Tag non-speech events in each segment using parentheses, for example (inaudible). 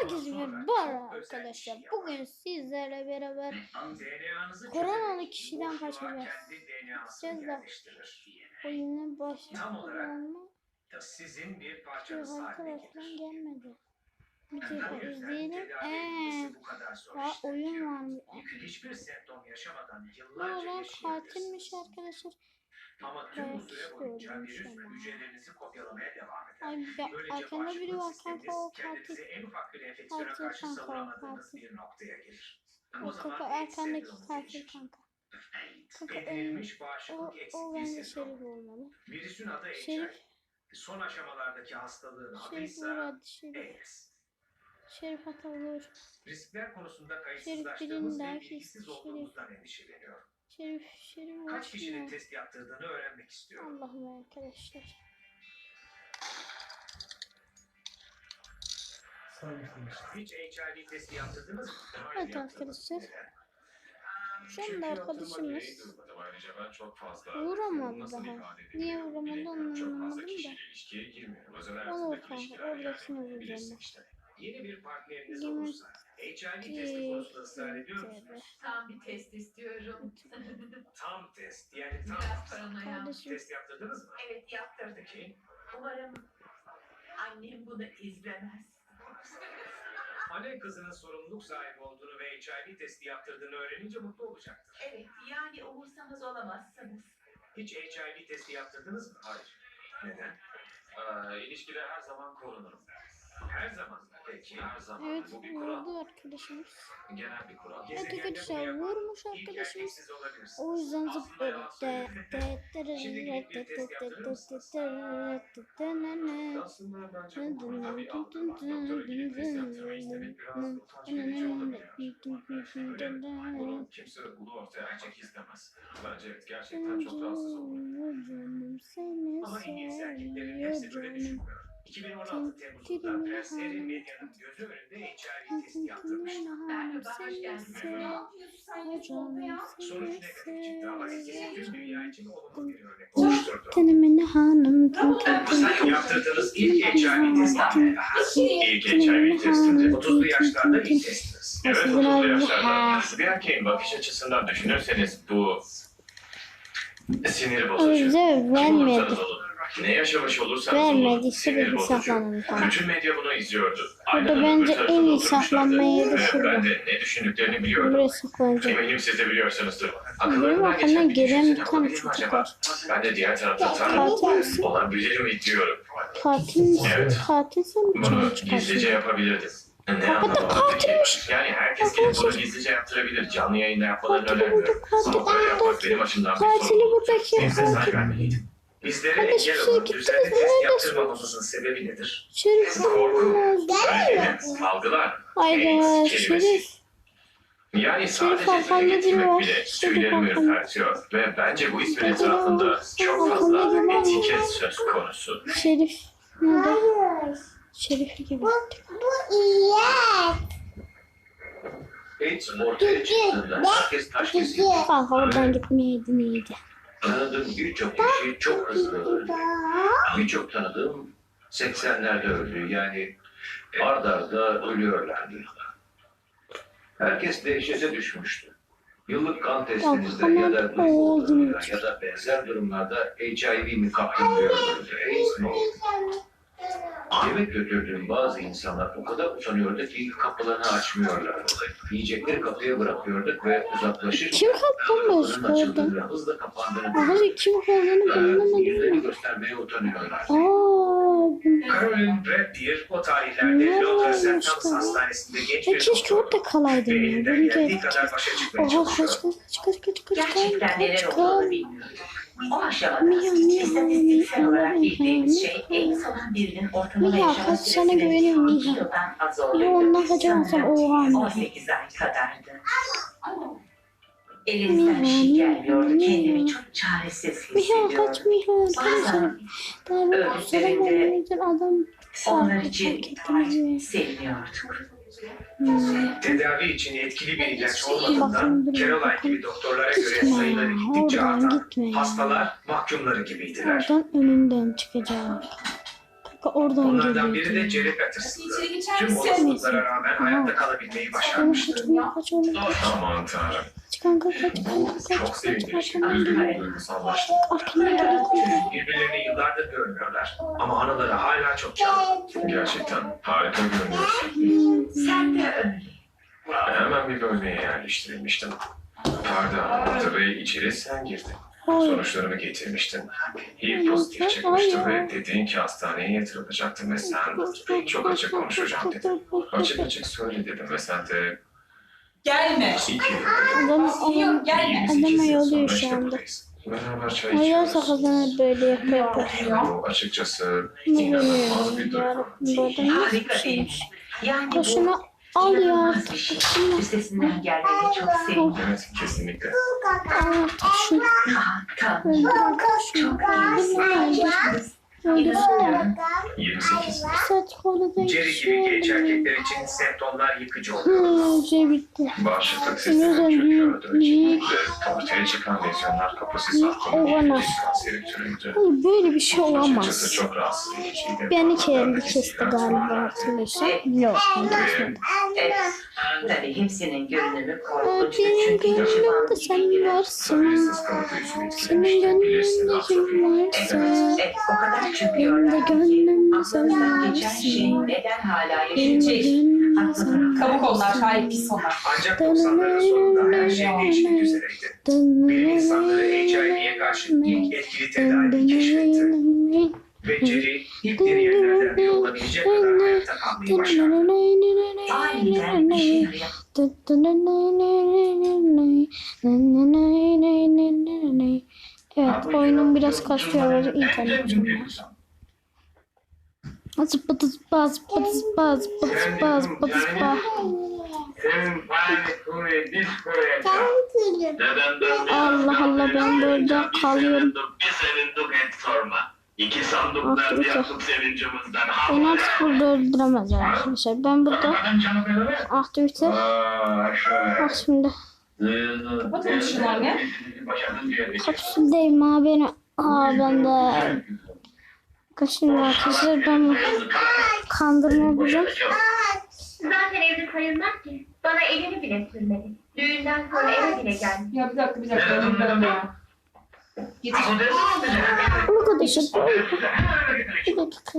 Herkese merhaba arkadaşlar. Bugün sizlerle beraber koronalı kişiden kaçacağız. Kaçacağız da. başlayalım mı? Sizin bir parçanız arkadaşlar gelmedi. Bu Video yüzden izleyelim. Eee. işler oyun varmış. Hiçbir semptom yaşamadan yıllarca yaşayabilirsiniz. katilmiş arkadaşlar. Ama tüm bu süre boyunca virüs hücrelerinizi kopyalamaya devam eder. Ay ya, Böylece arkanda biri var bağışıklık sisteminiz kendinizi en ufak bir enfeksiyona karşı savunamadığınız bir noktaya gelir. O kanka arkandaki katil kanka. Edinilmiş bağışıklık eksikliği sendromu. olmalı. Virüsün adı HIV. Şerif, Son aşamalardaki hastalığın adı ise. AIDS. Şerif hata olur. Riskler konusunda kayıtsızlaştığımız ve bilgisiz olduğumuzdan endişeleniyorum. Şerif, şerif Kaç kişinin ya. test yaptırdığını öğrenmek istiyorum. Allah'ım arkadaşlar. Hiç HIV testi yaptırdınız mı? Evet arkadaşlar. Şu anda arkadaşımız vuramadı daha. Niye vuramadı. Çok anlamadım da. Olur kanka, yani. vuracağım ben. Yeni bir partneriniz Yemek olursa HIV testi konusunda ısrar ediyor musunuz? Tam bir test istiyorum. Tam test yani tam Biraz paranoya. Kardeşim test yaptırdınız mı? Evet yaptırdık. Peki. Umarım annem bunu izlemez. Anne kızının sorumluluk sahibi olduğunu ve HIV testi yaptırdığını öğrenince mutlu olacaktır. Evet yani umursamaz olamazsınız. Hiç HIV testi yaptırdınız mı? Hayır. Neden? Ee, ilişkide her zaman korunurum. Her zaman. Peki. Her zaman. evet Bu bir kural. vurdu arkadaşımız. Genel bir kural. Bunu yapan vurmuş arkadaşımız. erkeksiz olabilirsiniz. O yüzden Aslında zıpladı. yalan mısınız? Aslında bence bu konuda bir algı var. Doktora gidip test yaptırmayı istemek biraz utanç verici olabilir. Bunu kimse ulu ortaya açmak istemez. Bence gerçekten çok rahatsız seni Ama İngiliz erkeklerin hepsi böyle düşünmüyor. 2016 Temmuz'unda Prens Harry medyanın gözü önünde HIV testi yaptırmış. Merhaba, hoş yapıyorsun sen Sonuç negatif çıktı ama ikisi tüm dünya için olumlu bir örnek oluşturdu. Tenemene hanım tın. Yaptırdığınız ilk HIV testi. İlk HIV testinde 30'lu yaşlarda ilk testiniz. Evet, Sizin 30'lu abi- yaşlarda. Bir erkeğin bakış açısından düşünürseniz bu sinir bozucu. Kim vermedi. olursanız olun, ne yaşamış olursanız olun, Vermedi. sinir bozucu. falan. Bütün medya bunu izliyordu. Burada Aynanın bence en iyi oturmuşlardı. saklanma yeri Ve şurada. Ben de ne düşündüklerini biliyordum. Buraya saklanacağım. Eminim siz de biliyorsunuzdur. Benim Akıllarından geçen bir gelen düşünsene bir olabilir mi çocuk acaba? var. Ben de diğer tarafta Katil Tanrı misin? olabilir mi diyorum. Katil misin? Evet. Katilsen mi Bunu canı gizlice çıkarsın? yapabilirdim. Ne peki? katilmiş. Yani herkes gelip bunu gizlice yaptırabilir. Canlı yayında yapmalarını önermiyorum. bulduk, katili Ama böyle yapmak bulduk. benim açımdan bir Katili sorumluluk. buradaki Kimse katil. zarar vermeliydim. Bizlere Kardeşim, engel olan düzenli test yaptırmamamızın sebebi nedir? Şerif Korku, belki algılar, Hayda AIDS kelimesi. Şerif. Yani sadece dile getirmek bile tüylerimi ürpertiyor. Ve bence bu ismin etrafında çok fazla etiket söz konusu. Şerif. Nerede? Şerif gibi. AIDS ortaya çıktığında herkes taş kesiyor. Kanka oradan gitmeyeydin iyiydi. Tanıdığım birçok kişi çok hızlı öldü. Birçok tanıdığım 80'lerde öldü. Yani ard arda ölüyorlardı. Herkes dehşete düşmüştü. Yıllık kan testinizde ya da olduğunda ya da benzer durumlarda HIV mi kaptın diyordunuz. AIDS mi oldu? Yemek götürdüğüm bazı insanlar o kadar utanıyordu ki kapılarını açmıyorlardı. Yiyecekleri kapıya bırakıyorduk ve uzaklaşırken Kim kapıların orada? hızla kapandığını Arkadaşlar kim olduğunu Ee, bulamadım yüzlerini göstermeye utanıyorlar. Caroline Bradbeer o tarihlerde Londra St. Thomas? Hastanesi'nde genç bir keşke orada kalaydım ya. elinden geldiği kadar başa çıkmaya Oha kaç çalışıyor. kaç kaç kaç kaç kaç Gerçekten neler kaç olduğunu kaç bilmiyorum. O aşamada istatistiksel olarak bildiğimiz şey. AIDS olan birinin ortalama Miyav, yaşama kaç sana süresinin güveniyorum, 12 Miyav. yıldan az Ya ondan oha mı? 18 ay kadardı. Elinizden bir şey gelmiyordu. miyav. Kendimi çok çaresiz Mihal hissediyordum. kaç Mihal. Bazen Daha bir bakmayın adam onlar farklı için ettiniz. Hmm. Tedavi için etkili bir ilaç olmadığından Caroline gibi doktorlara göre sayıları gittikçe artan hastalar mahkumları gibiydiler. Oradan önünden çıkacağım. dakika oradan Onlardan biri de. Jerry Patterson'dı. Tüm olasılıklara rağmen hayatta kalabilmeyi başarmıştı. Aman tanrım. Kanka kaç kanka kaç Çok duygusallaştım. Arkana geliyor. Birbirlerini yıllardır görmüyorlar. Ama anıları hala çok canlı. Gerçekten harika görünüyorsun. Sen de öyle. Hemen bir bölmeye yerleştirilmiştim. Pardon, tabii içeri sen girdin. Hayır. Sonuçlarımı getirmiştin. HIV pozitif çıkmıştı ve dediğin ki hastaneye yatırılacaktım ve sen çok açık konuşacağım dedin. Açık açık söyle dedim ve sen de Gelme. Adam adam gelme. Adam 28 yıl ayılıyor sonra şu anda. Beraber çay Hayır içiyoruz. sakızını böyle yapıyor yapıyor. Bu açıkçası Ne inanılmaz bir duygu. yarabbim bu adam nasıl bir şeymiş. Yani Başına bu al ya inanılmaz artık. bir şey. Başına Üstesinden gelmeni çok sevindim. Evet, kesinlikle. al artık şunu. Tanrım. Öldür artık şunu. Çok Öldürsene öldür. iyisin. Öldürsene. 28. Bir saat kola Jerry gibi genç erkekler için semptomlar yıkıcı oluyor. Şey bitti. Bağışıklık sistemi çöküyordu büyük. ve ortaya çıkan lezyonlar kapasite sarkomu kanseri böyle bir şey olamaz. çok rahatsız ediciydi. Beni kendi kesti galiba hatırlıyorsan. Yok. Evet. Tabii hepsinin görünümü Aa, korkunçtu. Benim Çünkü gönlümde sen varsın. Senin etkilemişti. Bilirsin gönlünde az çok. kim varsa. evet, o kadar Benim de çöküyorlar ki gönlümde sen aklımızdan geçen şey varsın. neden hala Benim de gönlümde sen Kabuk onlar, varsın. hayır pis onlar. Ancak 90'ların sonunda her şey değişmek üzereydi. Bilim insanları HIV'ye karşı ilk etkili tedaviyi keşfetti. Jerry ilk deneyenlerden biri olabilecek kadar hayatta kalmayı başardı. Aniden yarıyor. Evet oyunum biraz kasıyor internet yüzünden. Zıpıtı zıppa zıpıtı zıppa zıpıtı zıppa zıpıtı zıppa. Allah Allah ben burada kalıyorum. İki sandık Aktivite. verdi yaptık sevincimizden. Beni artık burada öldüremezler arkadaşlar. Ben burada aktivite. Aa, şöyle. Bak şimdi Kapatın şunu anne. kapsüldeyim ha beni. Aa ben de. Kaşın arkadaşlar ben kandırma yapacağım. Zaten evde sayılmaz ki. Bana elini bile sürmedi. Düğünden sonra eve bile geldi. Ya bir dakika bir dakika. Bir dakika Arkadaşlar bir dakika.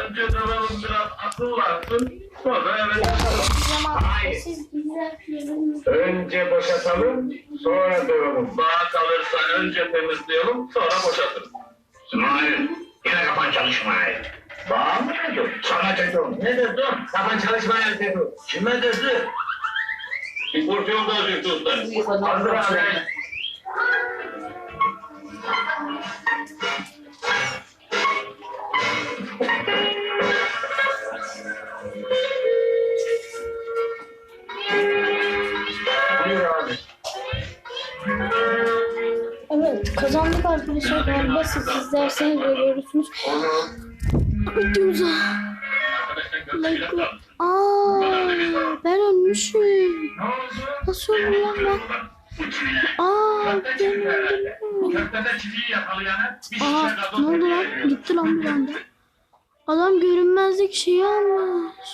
Önce duralım biraz akıllansın. Sonra evet. Hayır. Önce boşatalım. Sonra duralım. Bağ kalırsa önce temizleyelim. Sonra boşaltırız. İsmail. Yine kafan çalışmıyor. Bağ mı dedim? Sana dedim. Ne dedim? Kafan çalışmıyor dedim. Kime dedi? Bir porsiyon daha düştü usta. Hazır abi. Evet kazandık arkadaşlar. Galiba siz izlerseniz de görürsünüz. Videomuza like Aa ben ölmüşüm. Nasıl öldüm lan ben? Aa ben öldüm. Köftede çiviyi yakalayanı bir şişe Aa gazoz ne oldu hediye lan? Gitti lan bir anda. (laughs) Adam görünmezlik şeyi almış.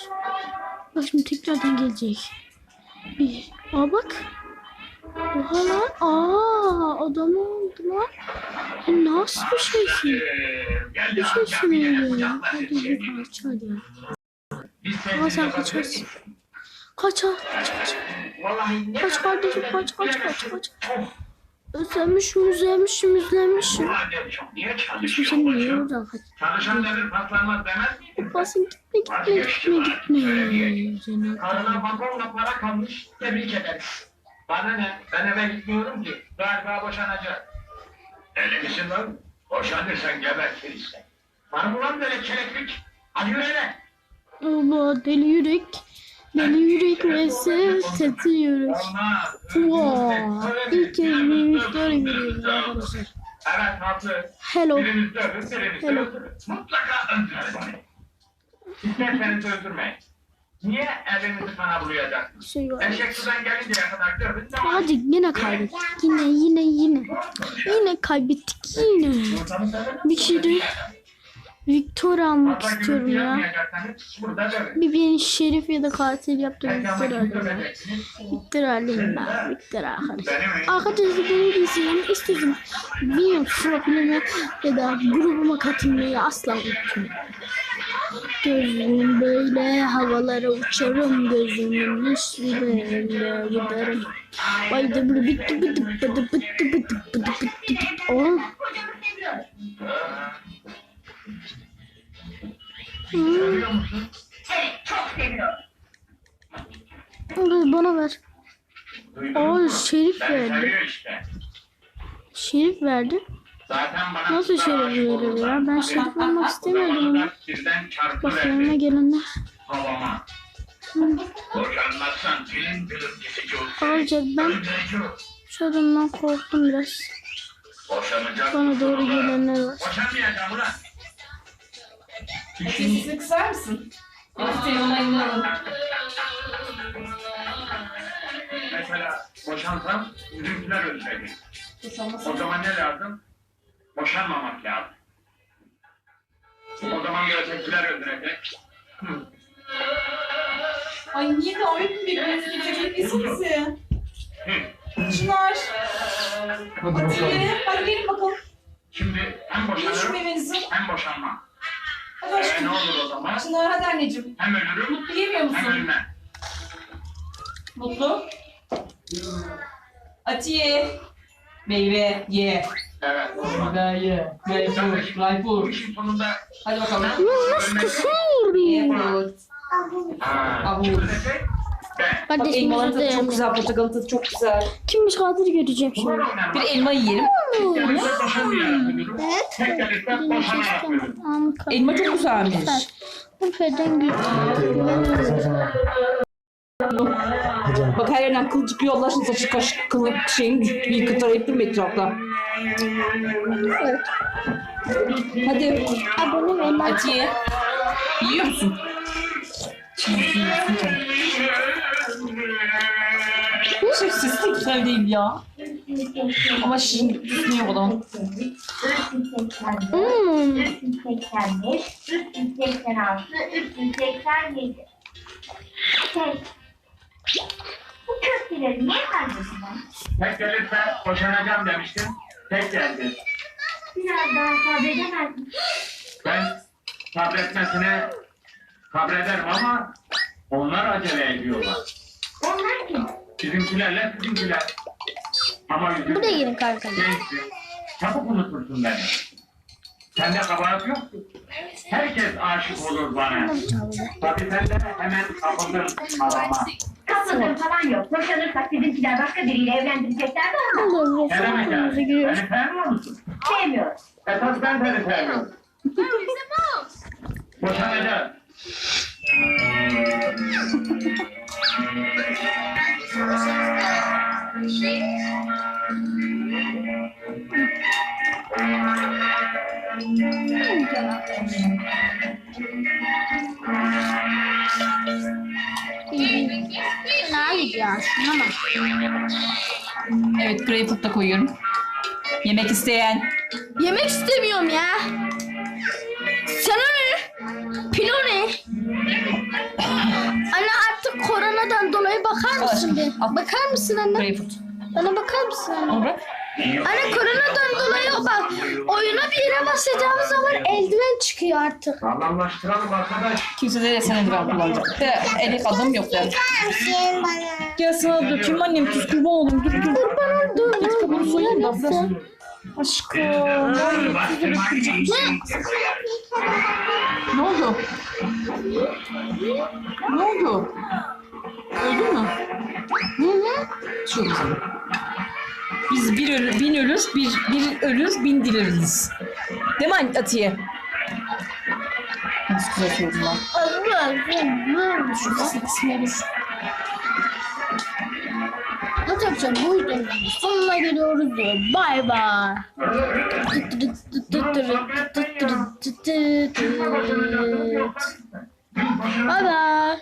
Bak şimdi tekrardan gelecek. Bir. Aa bak. Oha lan. Aa adam oldu lan. Sen nasıl bir? Ee, Gel Bir ya, şeysin gel bir yere öyle. kucakla Hadi seni. bir kaç hadi. Biz Ama sen seninle kaçarsın. Kaç ha, kaç kaç. Vallahi ne Kaç kadar kardeşim, böyle kaç, kaç, kaç, kaç. Of, Özlemişim, özlemişim, özlemişim. niye Şimdi çalışıyor sen niye oradan kaç? Çalışan devir paslanmaz demez miydin? Basın gitme, gitme, gitme, gitme. Karına balkonla para kalmış, tebrik ederiz. Bana ne? Ben eve gitmiyorum ki. Galiba boşanacak. Deli misin lan? Boşanırsan gebertiriz. Var mı lan böyle keleklik? Hadi yürü eve. Allah deli yürek. Deli yürek yürek. Olmaz. Wow. İlk kez büyümüşler görüyoruz arkadaşlar. Evet haklı. Hello. Hello. Mutlaka öldürün. İsterseniz öldürmeyin. Niye evimizi kana bulayacaksınız? Şey var. Eşek sudan gelinceye kadar dövün. devam Hadi yine kaybettik. Yine yine yine. Yine kaybettik yine. Bir kişi de Victor almak Hatta istiyorum ya. Bir beni şerif ya da katil yaptı. Peki ama Victor alayım. Victor alayım ben. Victor arkadaş. Benim Arkadaşlar benim dizimi istedim. Bilmiyorum profilime ya da grubuma katılmayı asla unutmayın. Gözüm böyle havalara uçarım gözümün üstüne giderim. Vay da böyle bitti bitti bitti bitti bitti bitti bitti bitti. Oğlum. Seviyor kız bana ver. Duydun şerif Beni verdi. işte. Şerif verdi. Zaten bana Nasıl şerif aşık veriyor ya? Ben şerif almak O istemiyordum ama. da birden çarpı Bak verdi gelenler. Ayrıca ben Öldürücü şu adamdan korktum biraz. Bana doğru gelenler var. Boşanmayacağım ulan. Sesini kısar mısın? Hadi telefonuna inanalım. Mesela boşansam bizimkiler ölecek. O zaman ne lazım? Boşanmamak lazım. O zaman da ötekiler öldürecek. Hı. Ay niye mi bekliyorsun? Getirecek misiniz? Hı. Çınar. Hadi bakalım. Hadi, hadi gelin bakalım. Şimdi hem boşanırım hem boşanmam. Hadi Ee, aşkım. ne olur o zaman? Çınar hadi anneciğim. Hem ölürüm Mutlu yemiyor hem musun? ölmem. Mutlu. Atiye. Meyve ye. Evet. Meyve ye. Greyfurt. Greyfurt. işin sonunda Hadi bakalım. Nasıl kısıyorum? Greyfurt. Ha, Abu. kim ölecek? Ben. Bak elmaların tadı çok güzel, portakalın tadı çok güzel. Kimmiş katil göreceğim şimdi. Bir elma yiyelim. Elma çok güzelmiş. Bu feden Bak her yerden kıl çıkıyor. Allah aşkına saçı kaş, kılı şeyin bir kıtarayıp durma etrafta. Evet. Hadi. Abone like. Atiye. Yiyor musun? Sesi de güzel değil ya. Ama şimdi da. 384, Hmm. 385, 386, 387. Şey, bu köfteleri niye ben? Tek gelirse boşanacağım demiştim. Tek geldi. Biraz daha sabredemez misin? Ben sabretmesine sabrederim ama onlar acele ediyorlar. Onlar kim? Bizimkilerle sizinkiler. Ama yüzüm Buraya gelin kanka. gençsin. Çabuk unutursun beni. Sende kabahat yok. Herkes aşık olur bana. Tabii sen de hemen kapıldın havama. Kapladığım falan yok. Boşanırsak bizimkiler başka biriyle evlendirecekler de ama. Ne demek yani? Beni sevmiyor musun? sevmiyorum. Esas ben seni sevmiyorum. Boşanacağız. (laughs) Evet greyfurt da koyuyorum. Yemek isteyen. Yemek istemiyorum ya. Al. Bakar mısın anne? Greyfurt. Bana bakar mısın anne? Onu bırak. Anne koronadan dolayı bak oyuna bir yere basacağımız zaman eldiven çıkıyor artık. Sağlamlaştıralım arkadaş. Kimse de sen eldiven kullanacak. De, elek adım yok yani. Gel sana dökeyim annem tuz kurban oğlum. Dur dur. Kurban oldum. Git kabuğunu soyalım da biraz. Aşkım. Ne oldu? Ne oldu? Öldü mü? Hı. Şu zaman. Biz bir ölür, bin ölür, bir, bir ölür, bin dileriz. Değil mi Atiye? Nasıl güzel söyledim lan. Şu kısmı yapacağım? Bu videonun sonuna geliyoruz diyor. Bay bay. Bay bay.